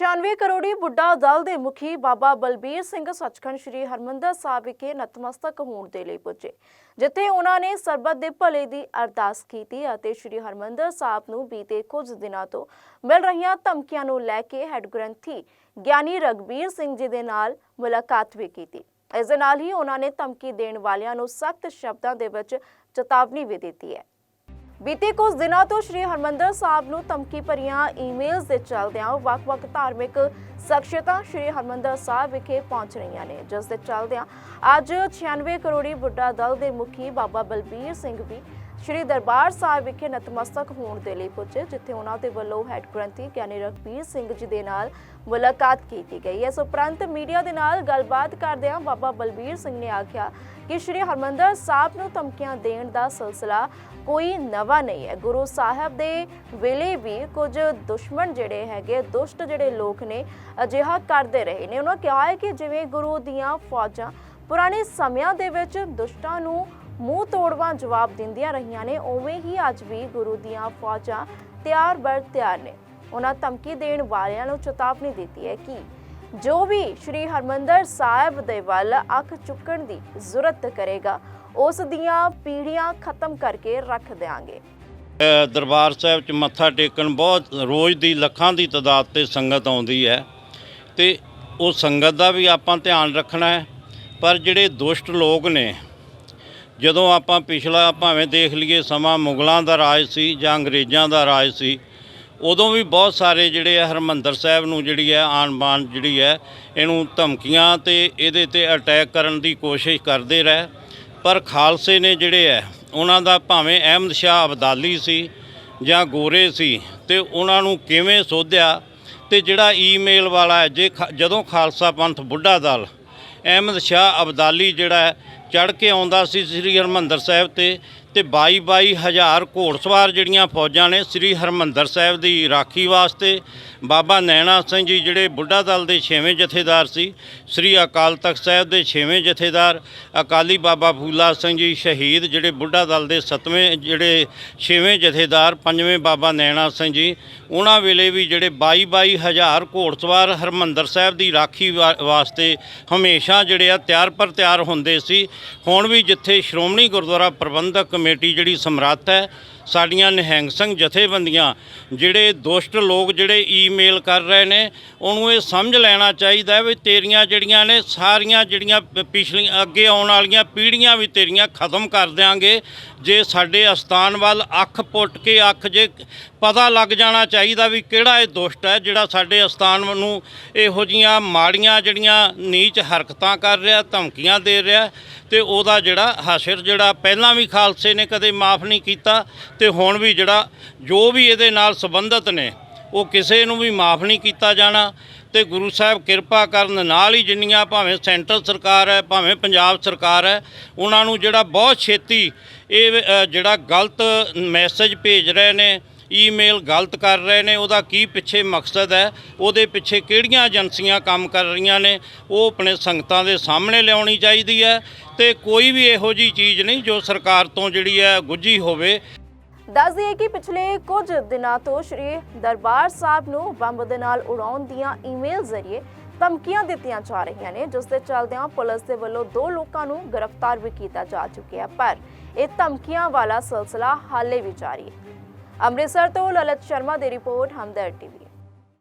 96 ਕਰੋੜੀ ਬੁੱਢਾ ਦਲ ਦੇ ਮੁਖੀ ਬਾਬਾ ਬਲਬੀਰ ਸਿੰਘ ਸੱਚਖੰਡ ਸ੍ਰੀ ਹਰਮੰਦਰ ਸਾਹਿਬ ਵਿਖੇ ਨਤਮਸਤਕ ਹੋਣ ਦੇ ਲਈ ਪੁੱਜੇ, ਜਿੱਥੇ ਉਹਨਾਂ ਨੇ ਸਰਬੱਤ ਦੇ ਭਲੇ ਦੀ ਅਰਦਾਸ ਕੀਤੀ ਅਤੇ ਸ੍ਰੀ ਹਰਮੰਦਰ ਸਾਹਿਬ ਨੂੰ ਬੀਤੇ ਕੁਝ ਦਿਨਾਂ ਤੋਂ ਮਿਲ ਰਹੀਆਂ ਧਮਕੀਆਂ ਨੂੰ ਲੈ ਕੇ ਹੈੱਡ ਗ੍ਰੰਥੀ ਗਿਆਨੀ ਰਗਬੀਰ ਸਿੰਘ ਜੀ ਦੇ ਨਾਲ ਮੁਲਾਕਾਤ ਵੀ ਕੀਤੀ। ਇਸ ਦੇ ਨਾਲ ਹੀ ਉਹਨਾਂ ਨੇ ਧਮਕੀ ਦੇਣ ਵਾਲਿਆਂ ਨੂੰ ਸਖਤ ਸ਼ਬਦਾਂ ਦੇ ਵਿੱਚ ਚੇਤਾਵਨੀ ਵੀ ਦਿੱਤੀ ਹੈ। ਬੀਤੇ ਕੁਝ ਦਿਨਾਂ ਤੋਂ ਸ਼੍ਰੀ ਹਰਮੰਦਰ ਸਾਹਿਬ ਨੂੰ ਧਮਕੀ ਭਰੀਆਂ ਈਮੇਲਸ ਦੇ ਚੱਲਦਿਆਂ ਵੱਖ-ਵੱਖ ਧਾਰਮਿਕ ਸ਼ਖਸੀਅਤਾਂ ਸ਼੍ਰੀ ਹਰਮੰਦਰ ਸਾਹਿਬ ਵਿਖੇ ਪਹੁੰਚ ਰਹੀਆਂ ਨੇ, ਜਿਸ ਦੇ ਚੱਲਦਿਆਂ ਅੱਜ 96 ਕਰੋੜੀ ਬੁੱਢਾ ਦਲ ਦੇ ਮੁਖੀ ਬਾਬਾ ਬਲਬੀਰ ਸਿੰਘ ਵੀ ਸ਼੍ਰੀ ਦਰਬਾਰ ਸਾਹਿਬ ਵਿਖੇ ਨਤਮਸਤਕ ਹੋਣ ਦੇ ਲਈ ਪੁੱਜੇ, ਜਿੱਥੇ ਉਹਨਾਂ ਦੇ ਵੱਲੋਂ ਹੈੱਡ ਗ੍ਰੰਥੀ ਗਿਆਨੀ ਰਘਬੀਰ ਸਿੰਘ ਜੀ ਦੇ ਨਾਲ ਮੁਲਾਕਾਤ ਕੀਤੀ ਗਈ। ਇਸ ਉਪਰੰਤ ਮੀਡੀਆ ਦੇ ਨਾਲ ਗੱਲਬਾਤ ਕਰਦਿਆਂ ਬਾਬਾ ਬਲਬੀਰ ਸਿੰਘ ਨੇ ਆਖਿਆ ਕਿ ਸ਼੍ਰੀ ਹਰਮੰਦਰ ਸਾਹਿਬ ਨੂੰ ਧਮਕੀਆਂ ਦੇਣ ਦਾ ਸਿਲਸਿਲਾ ਕੋਈ ਨਵਾਂ ਨਹੀਂ ਹੈ। ਗੁਰੂ ਸਾਹਿਬ ਦੇ ਵੇਲੇ ਵੀ ਕੁਝ ਦੁਸ਼ਮਣ ਜਿਹੜੇ ਹੈਗੇ, ਦੁਸ਼ਟ ਜਿਹੜੇ ਲੋਕ ਨੇ, ਅਜਿਹਾ ਕਰਦੇ ਰਹੇ ਨੇ। ਉਹਨਾਂ ਕਿਹਾ ਹੈ ਕਿ ਜਿਵੇਂ ਗੁਰੂ ਦੀਆਂ ਫੌਜਾਂ ਪੁਰਾਣੇ ਸਮਿਆਂ ਦੇ ਵਿੱਚ ਦੁਸ਼ਟਾਂ ਨੂੰ ਮੂੰਹ ਤੋੜਵਾਂ ਜਵਾਬ ਦਿੰਦੀਆਂ ਰਹੀਆਂ ਨੇ, ਉਵੇਂ ਹੀ ਅੱਜ ਵੀ ਗੁਰੂ ਦੀਆਂ ਫੌਜਾਂ ਤਿਆਰ ਬਰ ਤਿਆਰ ਨੇ। ਉਹਨਾਂ ਧਮਕੀ ਦੇਣ ਵਾਲਿਆਂ ਨੂੰ ਚੇਤਾਵਨੀ ਦਿੱਤੀ ਹੈ ਕਿ ਜੋ ਵੀ ਸ਼੍ਰੀ ਹਰਮੰਦਰ ਸਾਹਿਬ ਦੇ ਵੱਲ ਅੱਖ ਚੁੱਕਣ ਦੀ ਜ਼ਰੂਰਤ ਕਰੇਗਾ, ਉਸ ਦੀਆਂ ਪੀੜ੍ਹੀਆਂ ਖਤਮ ਕਰਕੇ ਰੱਖ ਦੇਾਂਗੇ ਦਰਬਾਰ ਸਾਹਿਬ 'ਚ ਮੱਥਾ ਟੇਕਣ ਬਹੁਤ, ਰੋਜ਼ ਦੀ ਲੱਖਾਂ ਦੀ ਤਾਦਾਦ ਤੇ ਸੰਗਤ ਆਉਂਦੀ ਹੈ ਤੇ ਉਹ ਸੰਗਤ ਦਾ ਵੀ ਆਪਾਂ ਧਿਆਨ ਰੱਖਣਾ ਹੈ। ਪਰ ਜਿਹੜੇ ਦੁਸ਼ਟ ਲੋਕ ਨੇ ਜਦੋਂ ਆਪਾਂ ਪਿਛਲਾ ਭਾਵੇਂ ਦੇਖ ਲਈਏ ਸਮਾਂ ਮੁਗਲਾਂ ਦਾ ਰਾਜ ਸੀ ਜਾਂ ਅੰਗਰੇਜ਼ਾਂ ਦਾ ਰਾਜ ਸੀ, ਉਦੋਂ ਵੀ ਬਹੁਤ ਸਾਰੇ ਜਿਹੜੇ ਆ ਹਰਮੰਦਰ ਸਾਹਿਬ ਨੂੰ ਜਿਹੜੀ ਹੈ ਆਣ ਬਾਣ ਜਿਹੜੀ ਹੈ ਇਹਨੂੰ ਧਮਕੀਆਂ ਤੇ ਇਹਦੇ ਤੇ ਅਟੈਕ ਕਰਨ ਦੀ ਕੋਸ਼ਿਸ਼ ਕਰਦੇ ਰਹੇ। ਪਰ ਖਾਲਸੇ ਨੇ ਜਿਹੜੇ ਹੈ ਉਹਨਾਂ ਦਾ ਭਾਵੇਂ ਅਹਿਮਦ ਸ਼ਾਹ ਅਬਦਾਲੀ ਸੀ ਜਾਂ ਗੋਰੇ ਸੀ ਤੇ ਉਹਨਾਂ ਨੂੰ ਕਿਵੇਂ ਸੋਧਿਆ ਤੇ ਜਿਹੜਾ ਈਮੇਲ ਵਾਲਾ ਹੈ, ਜੇ ਖ- ਜਦੋਂ ਖਾਲਸਾ ਪੰਥ ਬੁੱਢਾ ਦਲ ਅਹਿਮਦ ਸ਼ਾਹ ਅਬਦਾਲੀ ਜਿਹੜਾ ਚੜ ਕੇ ਆਉਂਦਾ ਸੀ ਸ੍ਰੀ ਹਰਮੰਦਰ ਸਾਹਿਬ ਤੇ ਤੇ 22 22 ਹਜ਼ਾਰ ਘੋੜਸਵਾਰ ਜਿਹੜੀਆਂ ਫੌਜਾਂ ਨੇ ਸ੍ਰੀ ਹਰਮੰਦਰ ਸਾਹਿਬ ਦੀ ਰਾਖੀ ਵਾਸਤੇ, ਬਾਬਾ ਨੈਣਾ ਸਿੰਘ ਜੀ ਜਿਹੜੇ ਬੁੱਢਾ ਦਲ ਦੇ 6ਵੇਂ ਜਥੇਦਾਰ ਸੀ, ਸ੍ਰੀ ਅਕਾਲ ਤਖਤ ਸਾਹਿਬ ਦੇ 6ਵੇਂ ਜਥੇਦਾਰ, ਅਕਾਲੀ ਬਾਬਾ ਫੂਲਾ ਸਿੰਘ ਜੀ ਸ਼ਹੀਦ ਜਿਹੜੇ ਬੁੱਢਾ ਦਲ ਦੇ 7ਵੇਂ ਜਿਹੜੇ 6ਵੇਂ ਜਥੇਦਾਰ 5ਵੇਂ ਬਾਬਾ ਨੈਣਾ ਸਿੰਘ ਜੀ, ਉਹਨਾਂ ਵੇਲੇ ਵੀ ਜਿਹੜੇ 22 22 ਹਜ਼ਾਰ ਘੋੜਸਵਾਰ ਹਰਮੰਦਰ ਸਾਹਿਬ ਦੀ ਰਾਖੀ ਵਾ- ਵਾਸਤੇ ਹਮੇਸ਼ਾ ਜਿਹੜੇ ਆ ਤਿਆਰ ਪਰ ਤਿਆਰ ਹੁੰਦੇ ਸੀ ਹੁਣ ਵੀ ਜਿੱਥੇ ਸ਼੍ਰੋਮਣੀ ਗੁਰਦੁਆਰਾ ਪ੍ਰਬੰਧਕ ਕਮੇਟੀ ਜਿਹੜੀ ਸਮਰੱਥ ਹੈ, ਸਾਡੀਆਂ ਨਿਹੰਗ ਸਿੰਘ ਜਥੇਬੰਦੀਆਂ, ਜਿਹੜੇ ਦੁਸ਼ਟ ਲੋਕ ਜਿਹੜੇ ਈਮੇਲ ਕਰ ਰਹੇ ਨੇ, ਉਹਨੂੰ ਇਹ ਸਮਝ ਲੈਣਾ ਚਾਹੀਦਾ ਹੈ ਵੀ ਤੇਰੀਆਂ ਜਿਹੜੀਆਂ ਨੇ, ਸਾਰੀਆਂ ਜਿਹੜੀਆਂ ਪ- ਪਿਛਲੀਆਂ ਅੱਗੇ ਆਉਣ ਵਾਲੀਆਂ ਪੀੜ੍ਹੀਆਂ ਵੀ ਤੇਰੀਆਂ ਖਤਮ ਕਰ ਦਿਆਂਗੇ। ਜੇ ਸਾਡੇ ਅਸਥਾਨ ਵੱਲ ਅੱਖ ਪੁੱਟ ਕੇ, ਅੱਖ ਜੇ ਪਤਾ ਲੱਗ ਜਾਣਾ ਚਾਹੀਦਾ ਵੀ ਕਿਹੜਾ ਇਹ ਦੁਸ਼ਟ ਹੈ, ਜਿਹੜਾ ਸਾਡੇ ਅਸਥਾਨ ਨੂੰ ਇਹੋ ਜੀਆਂ ਮਾੜੀਆਂ ਜਿਹੜੀਆਂ ਨੀਚ ਹਰਕਤਾਂ ਕਰ ਰਿਹਾ, ਧਮਕੀਆਂ ਦੇ ਰਿਹਾ ਤੇ ਉਹਦਾ ਜਿਹੜਾ ਹਾਸ਼ਰ ਜਿਹੜਾ ਪਹਿਲਾਂ ਵੀ ਖਾਲਸੇ ਨੇ ਕਦੇ ਮਾਫ ਨਹੀਂ ਕੀਤਾ ਤੇ ਹੁਣ ਵੀ ਜਿਹੜਾ ਜੋ ਵੀ ਇਹਦੇ ਨਾਲ ਸੰਬੰਧਿਤ ਨੇ, ਉਹ ਕਿਸੇ ਨੂੰ ਵੀ ਮਾਫ ਨਹੀਂ ਕੀਤਾ ਜਾਣਾ ਤੇ ਗੁਰੂ ਸਾਹਿਬ ਕਿਰਪਾ ਕਰਨ ਨਾਲ ਹੀ ਜਿੰਨੀਆਂ ਭਾਵੇਂ ਸੈਂਟਰ ਸਰਕਾਰ ਹੈ, ਭਾਵੇਂ ਪੰਜਾਬ ਸਰਕਾਰ ਹੈ, ਉਹਨਾਂ ਨੂੰ ਜਿਹੜਾ ਬਹੁਤ ਛੇਤੀ ਇਹ ਜਿਹੜਾ ਗਲਤ ਮੈਸੇਜ ਭੇਜ ਰਹੇ ਨੇ ਈਮੇਲ ਗਲਤ ਕਰ ਰਹੇ ਨੇ, ਉਹਦਾ ਕੀ ਪਿੱਛੇ ਮਕਸਦ ਹੈ, ਉਹਦੇ ਪਿੱਛੇ ਕਿਹੜੀਆਂ ਏਜੰਸੀਆਂ ਕੰਮ ਕਰ ਰਹੀਆਂ ਨੇ, ਉਹ ਆਪਣੇ ਸੰਗਤਾਂ ਦੇ ਸਾਹਮਣੇ ਲਿਆਉਣੀ ਚਾਹੀਦੀ ਹੈ ਤੇ ਕੋਈ ਵੀ ਇਹੋ ਜੀ ਚੀਜ਼ ਨਹੀਂ ਜੋ ਸਰਕਾਰ ਤੋਂ ਜਿਹੜੀ ਹੈ ਗੁੱਝੀ ਹੋਵੇ। ਦੱਸ ਦਈਏ ਕਿ ਪਿਛਲੇ ਕੁਝ ਦਿਨਾਂ ਤੋਂ ਸ਼੍ਰੀ ਦਰਬਾਰ ਸਾਹਿਬ ਨੂੰ ਬੰਬ ਦੇ ਨਾਲ ਉਡਾਉਣ ਦੀਆਂ ਈਮੇਲ ਜ਼ਰੀਏ ਧਮਕੀਆਂ ਦਿੱਤੀਆਂ ਜਾ ਰਹੀਆਂ ਨੇ, ਜਿਸ ਦੇ ਚੱਲਦਿਆਂ ਪੁਲਿਸ ਦੇ ਵੱਲੋਂ ਦੋ ਲੋਕਾਂ ਨੂੰ ਗ੍ਰਿਫਤਾਰ ਵੀ ਕੀਤਾ ਜਾ ਚੁੱਕਿਆ ਪਰ ਇਹ ਧਮਕੀਆਂ ਵਾਲਾ ਸਿਲਸਿਲਾ ਹਾਲੇ ਵੀ ਜਾਰੀ ਹੈ। ਅੰਮ੍ਰਿਤਸਰ ਤੋਂ ਲਲਤ ਸ਼ਰਮਾ ਦੀ ਰਿਪੋਰਟ ਹਮਦਰ ਟੀਵੀ।